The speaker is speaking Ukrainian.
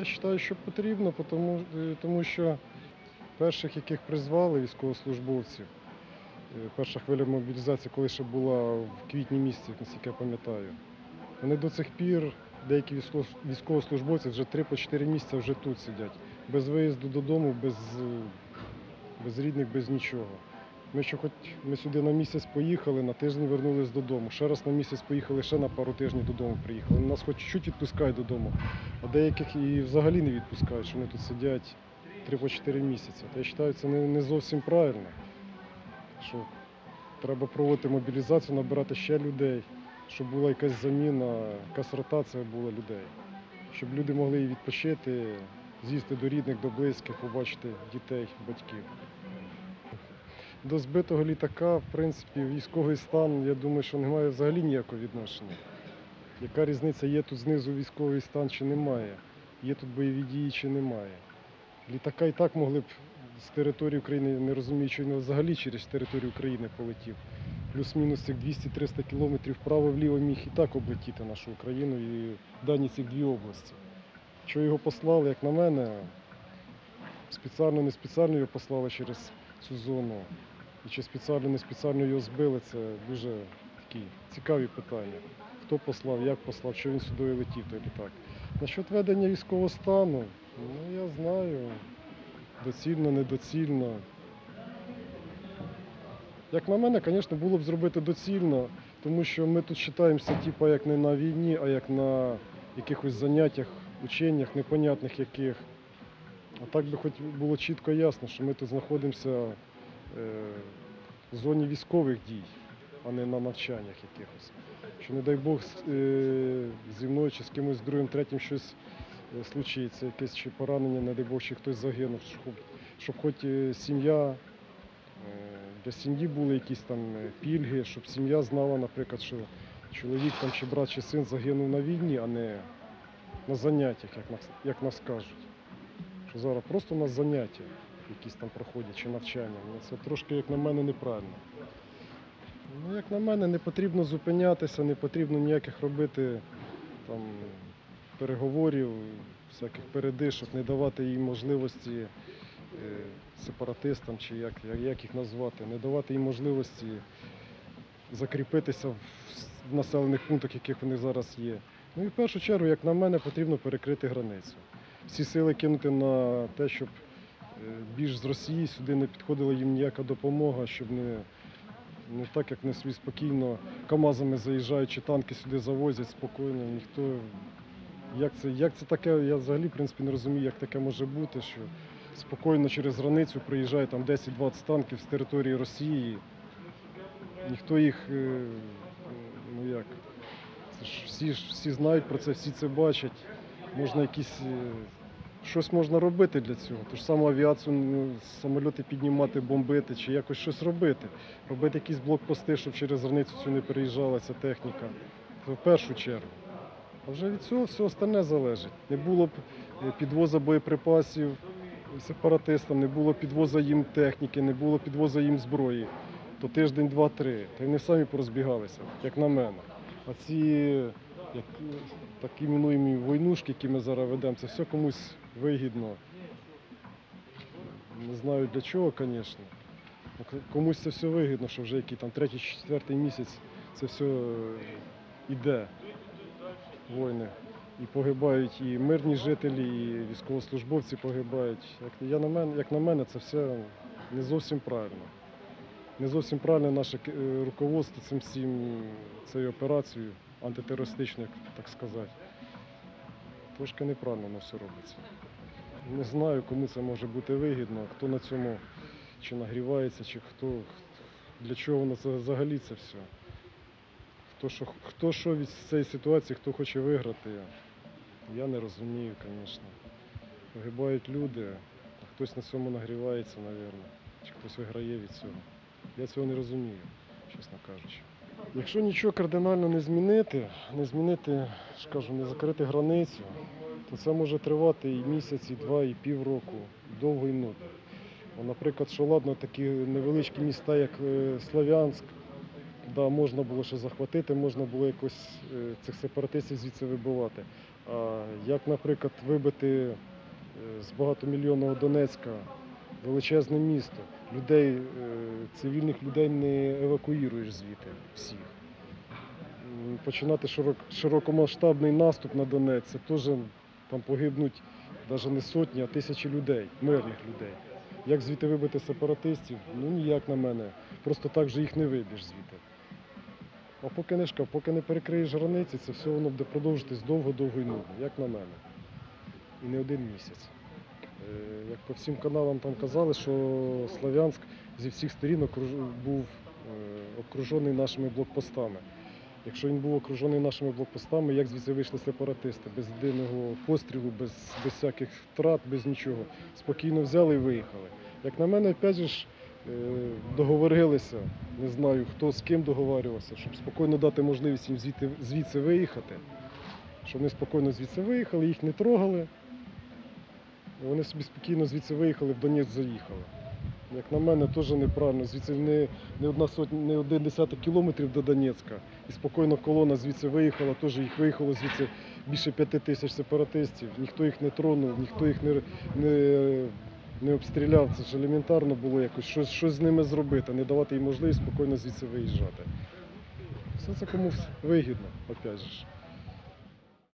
вважаю, що потрібно, тому, е, тому що перших, яких призвали військовослужбовців, е, перша хвиля мобілізації, коли ще була в квітні місяці, наскільки я пам'ятаю, вони до цих пір, деякі військовослужбовці вже 3 по 4 місяці вже тут сидять, без виїзду додому, без рідних, без нічого. Ми ще хоч ми сюди на місяць поїхали, на тиждень вернулись додому. Ще раз на місяць поїхали, ще на пару тижнів додому приїхали. Нас хоч чуть відпускають додому, а деяких і взагалі не відпускають, що вони тут сидять 3 по 4 місяці. То я вважаю, це не зовсім правильно. Що треба проводити мобілізацію, набирати ще людей, щоб була якась заміна, якась ротація була людей. Щоб люди могли відпочити, з'їсти до рідних, до близьких, побачити дітей, батьків. До збитого літака, в принципі, військовий стан, я думаю, що немає взагалі ніякого відношення. Яка різниця, є тут знизу військовий стан чи немає, є тут бойові дії чи немає. Літака і так могли б з території України, не розумію, що він взагалі через територію України полетів. Плюс-мінус цих 200-300 кілометрів вправо-вліво міг і так облетіти нашу Україну і дані ці дві області. Що його послали, як на мене, спеціально, не спеціально його послали через цю зону. І чи спеціально, не спеціально його збили, це дуже такі цікаві питання. Хто послав, як послав, що він сюди летів, той літак. Насчет ведення військового стану, ну я знаю, доцільно, недоцільно. Як на мене, звісно, було б зробити доцільно, тому що ми тут вважаємося, типу, як не на війні, а як на якихось заняттях, ученнях, непонятних яких. А так би хоч було чітко ясно, що ми тут знаходимося в зоні військових дій, а не на навчаннях якихось. Що, не дай Бог, е, зі мною чи з кимось другим, третім щось е, случиться, якесь чи поранення, не дай Бог, чи хтось загинув, щоб, щоб хоч е, сім'я, е, для сім'ї були якісь там е, пільги, щоб сім'я знала, наприклад, що чоловік там, чи брат, чи син загинув на війні, а не на заняттях, як нас, як нас кажуть. Що зараз просто у нас заняття якісь там проходять чи навчання. Ну, Це трошки, як на мене, неправильно. Ну, як на мене, не потрібно зупинятися, не потрібно ніяких робити там, переговорів, всяких передишок, не давати їм можливості е, сепаратистам, чи як, як, їх назвати, не давати їм можливості закріпитися в, в населених пунктах, яких вони зараз є. Ну і в першу чергу, як на мене, потрібно перекрити границю. Всі сили кинути на те, щоб більш з Росії сюди не підходила їм ніяка допомога, щоб не, не так, як не собі спокійно КАМАЗами заїжджають чи танки сюди завозять спокійно. Ніхто як це, як це таке, я взагалі в принципі не розумію, як таке може бути, що спокійно через границю приїжджає там 10-20 танків з території Росії. Ніхто їх, е, ну як, це ж всі всі знають про це, всі це бачать. Можна якісь е, щось можна робити для цього. Ту ж саму авіацію, ну, самольоти піднімати, бомбити чи якось щось робити. Робити якісь блокпости, щоб через границю цю не переїжджала ця техніка. Це в першу чергу. А вже від цього все остальне залежить. Не було б е, підвоза боєприпасів сепаратистам, не було підвоза їм техніки, не було підвоза їм зброї. То тиждень, два-три. Та й вони самі порозбігалися, як на мене. А ці як, так іменуємі войнушки, які ми зараз ведемо, це все комусь вигідно. Не знаю для чого, звісно. Комусь це все вигідно, що вже який там третій, четвертий місяць це все е, іде. Війни. І погибають і мирні жителі, і військовослужбовці погибають. Як, на мене, на мене, це все не зовсім правильно. Не зовсім правильно наше е, руководство цим всім цією операцією антитерористичною, так сказати. Трошки неправильно все робиться. Не знаю, кому це може бути вигідно, хто на цьому чи нагрівається, чи хто для чого воно це взагалі це все. Хто що, хто що від цієї ситуації, хто хоче виграти, я не розумію, звісно. Погибають люди, а хтось на цьому нагрівається, мабуть, чи хтось виграє від цього. Я цього не розумію, чесно кажучи. Якщо нічого кардинально не змінити, не змінити, скажу, не закрити границю, то це може тривати і місяць, і два, і півроку, довго і нудно. Наприклад, що ладно, такі невеличкі міста, як е, Слов'янськ, Да, можна було ще захватити, можна було якось е, цих сепаратистів звідси вибивати. А як, наприклад, вибити е, з багатомільйонного Донецька величезне місто, людей, е, цивільних людей не евакуюєш звідти всіх. Починати широк- широкомасштабний наступ на Донець, це теж там погибнуть навіть не сотні, а тисячі людей, мирних людей. Як звідти вибити сепаратистів? Ну ніяк на мене. Просто так же їх не вибіж звідти. А поки не шкаф, поки не перекриєш границі, це все воно буде продовжитись довго-довго і нудно, як на мене. І не один місяць. Як по всім каналам там казали, що Слов'янськ зі всіх сторін був е, окружений нашими блокпостами. Якщо він був окружений нашими блокпостами, як звідси вийшли сепаратисти, без єдиного пострілу, без, без всяких втрат, без нічого. Спокійно взяли і виїхали. Як на мене, опять же е, договорилися, не знаю хто з ким договорювався, щоб спокійно дати можливість їм звідти, звідси виїхати. Щоб вони спокійно звідси виїхали, їх не трогали. Вони собі спокійно звідси виїхали, в Донець заїхали. Як на мене, теж неправильно. Звідси не, не, одна сотня, не один десяток кілометрів до Донецька. І спокійно колона звідси виїхала, теж їх виїхало звідси більше п'яти тисяч сепаратистів. Ніхто їх не тронув, ніхто їх не, не, не обстріляв. Це ж елементарно було якось щось, щось з ними зробити, не давати їм можливість спокійно звідси виїжджати. Все це комусь вигідно, опять же.